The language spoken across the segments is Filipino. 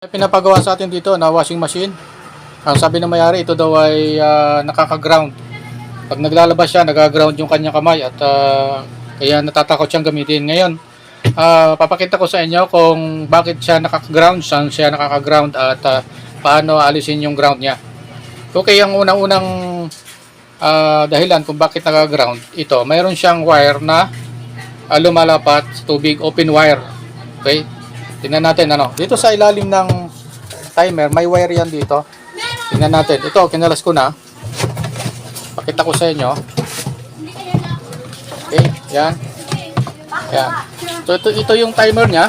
Pinapagawa sa atin dito na washing machine. Ang sabi ng mayari, ito daw ay ah, nakaka-ground. Pag naglalabas siya, nag-ground yung kanyang kamay at ah, kaya natatakot siyang gamitin. Ngayon, ah, papakita ko sa inyo kung bakit siya nakaka-ground, saan siya nakaka-ground at ah, paano alisin yung ground niya. Okay, ang unang-unang ah, dahilan kung bakit naka-ground, ito, mayroon siyang wire na ah, lumalapat sa tubig, open wire. Okay? Tingnan natin ano. Dito sa ilalim ng timer, may wire yan dito. Tingnan natin. Ito, kinalas ko na. Pakita ko sa inyo. Okay, yan. Yan. So ito, ito yung timer niya.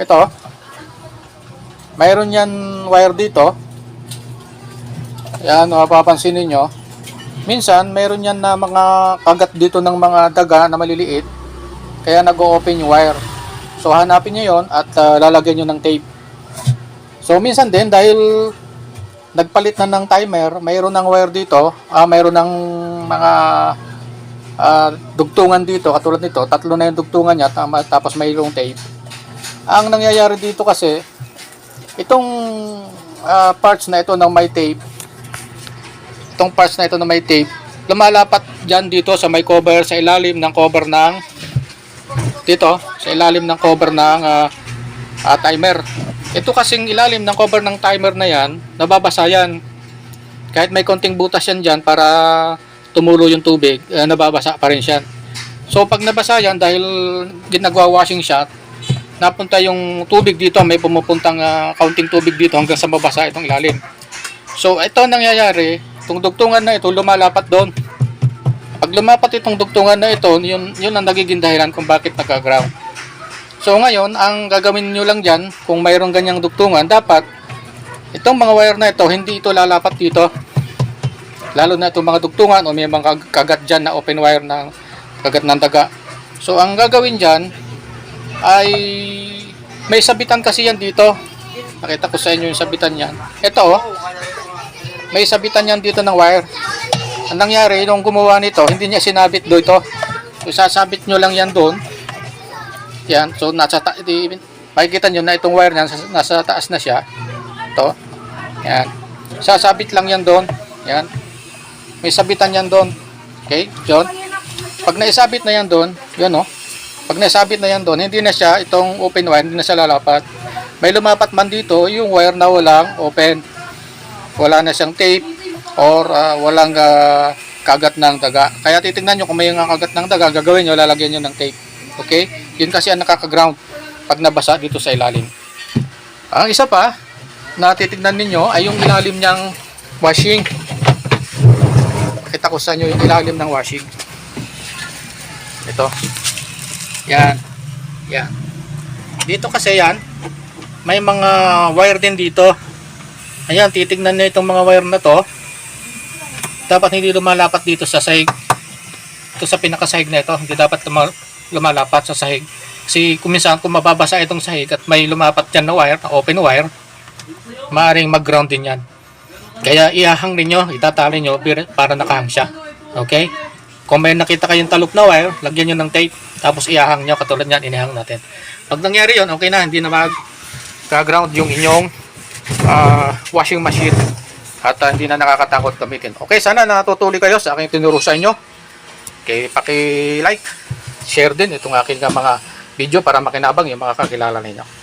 Ito. Mayroon yan wire dito. Yan, mapapansin niyo. Minsan, mayroon yan na mga kagat dito ng mga daga na maliliit. Kaya nag-o-open yung wire. So hanapin niyo 'yon at uh, lalagyan niyo ng tape. So minsan din dahil nagpalit na ng timer, mayroon ng wire dito, ah mayroon ng mga ah, dugtungan dito katulad nito, tatlo na yung dugtungan niya tama, tapos mayroong tape. Ang nangyayari dito kasi itong ah, parts na ito ng may tape, itong parts na ito na may tape, lumalapat dyan dito sa may cover sa ilalim ng cover ng dito sa ilalim ng cover ng ah, ah, timer. Ito kasing ilalim ng cover ng timer na yan, nababasa yan. Kahit may konting butas yan dyan para tumulo yung tubig, eh, nababasa pa rin siya. So pag nabasa yan dahil ginagawa washing shot, napunta yung tubig dito, may pumupuntang ah, kaunting tubig dito hanggang sa mabasa itong ilalim. So ito ang nangyayari, itong dugtungan na ito lumalapat doon. Pag lumapat itong dugtungan na ito, yun, yun ang nagiging dahilan kung bakit nagka-ground. So ngayon, ang gagawin nyo lang dyan, kung mayroong ganyang dugtungan, dapat itong mga wire na ito, hindi ito lalapat dito. Lalo na itong mga dugtungan o may mga kag- kagat dyan na open wire na kagat ng daga. So ang gagawin dyan ay may sabitan kasi yan dito. Nakita ko sa inyo yung sabitan yan. Ito oh, may sabitan yan dito ng wire. Ang nangyari, nung gumawa nito, hindi niya sinabit do ito. So, sasabit nyo lang yan doon. Yan. So, nasa ta- di, makikita nyo na itong wire niyan, nasa, taas na siya. Ito. Yan. Sasabit lang yan doon. Yan. May sabitan yan doon. Okay, John? Pag naisabit na yan doon, yan oh. Pag naisabit na yan doon, hindi na siya itong open wire, hindi na siya lalapat. May lumapat man dito, yung wire na walang open. Wala na siyang tape or ah, walang ah, kagat ng daga. Kaya titingnan nyo kung may nga kagat ng daga, gagawin nyo, lalagyan nyo ng tape. Okay? Yun kasi ang nakaka-ground pag nabasa dito sa ilalim. Ang isa pa na titingnan ninyo ay yung ilalim niyang washing. Pakita ko sa inyo yung ilalim ng washing. Ito. Yan. Yan. Dito kasi yan, may mga wire din dito. Ayan, titignan nyo itong mga wire na to. Dapat hindi lumalapat dito sa sahig. Ito sa pinakasahig na ito. Hindi dapat luma- lumalapat sa sahig. Kasi kung minsan kung mababasa itong sahig at may lumapat dyan na wire, na open wire, maaaring mag-ground din yan. Kaya ihahang ninyo, itatali nyo para nakahang siya. Okay? Kung may nakita kayong talop na wire, lagyan nyo ng tape, tapos ihahang nyo, katulad yan, inihang natin. Pag nangyari yon okay na, hindi na mag-ground yung inyong ah, washing machine at ah, hindi na nakakatakot gamitin. Okay, sana natutuli kayo sa aking tinuro sa inyo. Okay, paki-like, share din itong aking ah, mga video para makinabang yung mga kakilala ninyo.